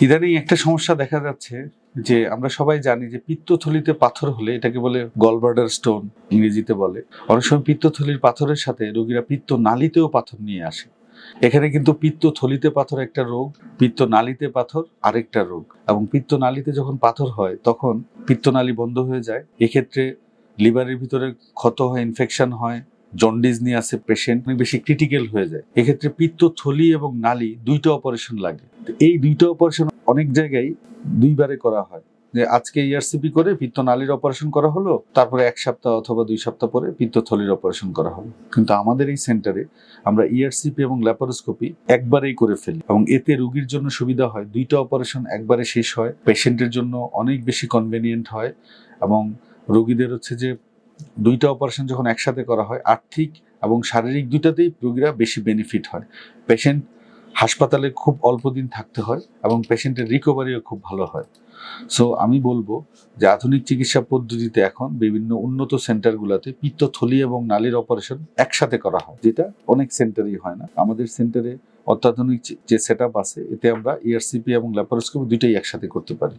ইদানিং একটা সমস্যা দেখা যাচ্ছে যে আমরা সবাই জানি যে পিত্তথলিতে পাথর হলে এটাকে বলে গলবার্ডার স্টোন ইংরেজিতে বলে। অনেক সময় পিত্তথলির পাথরের সাথে রোগীরা পিত্ত নালিতেও পাথর নিয়ে আসে। এখানে কিন্তু পিত্ত থলিতে পাথর একটা রোগ পিত্ত নালিতে পাথর আরেকটা রোগ। এবং পিত্ত নালীতে যখন পাথর হয়, তখন পিত্তনালী বন্ধ হয়ে যায়। এক্ষেত্রে লিভারের ভিতরে ক্ষত হয় ইনফেকশন হয় জন্ডিস নিয়ে আসে পেশেন্ট অনেক বেশি ক্রিটিক্যাল হয়ে যায়। এক্ষেত্রে পিত্ত থলি এবং নালি দুইটা অপারেশন লাগে। এই দুইটা অপারেশন অনেক জায়গায় দুইবারে করা হয়। যে আজকে ইআরসিপি করে পিত্ত নালীর অপারেশন করা হলো, তারপরে এক সপ্তাহ অথবা দুই সপ্তাহ পরে পিত্তথলির অপারেশন করা হলো। কিন্তু আমাদের এই সেন্টারে আমরা ইআরসিপি এবং ল্যাপারোস্কোপি একবারেই করে ফেলি এবং এতে রোগীর জন্য সুবিধা হয়। দুইটা অপারেশন একবারে শেষ হয় পেশেন্টের জন্য অনেক বেশি কনভেনিয়েন্ট হয় এবং রোগীদের হচ্ছে যে দুইটা অপারেশন যখন একসাথে করা হয়, আর্থিক এবং শারীরিক দুইটাতেই রোগীরা বেশি বেনিফিট হয়। পেশেন্ট হাসপাতালে খুব অল্প দিন থাকতে হয় এবং পেশেন্টের রিকভারিও খুব ভালো হয়। সো আমি বলব যে আধুনিক চিকিৎসা পদ্ধতিতে এখন বিভিন্ন উন্নত সেন্টারগুলোতে পিত্তথলি এবং নালীর অপারেশন একসাথে করা হয়, যেটা অনেক সেন্টারেই হয় না। আমাদের সেন্টারে অত্যাধুনিক যে সেট আছে, এতে আমরা ইআরসিপি এবং ল্যাপারোস্কোপি দুইটাই একসাথে করতে পারি।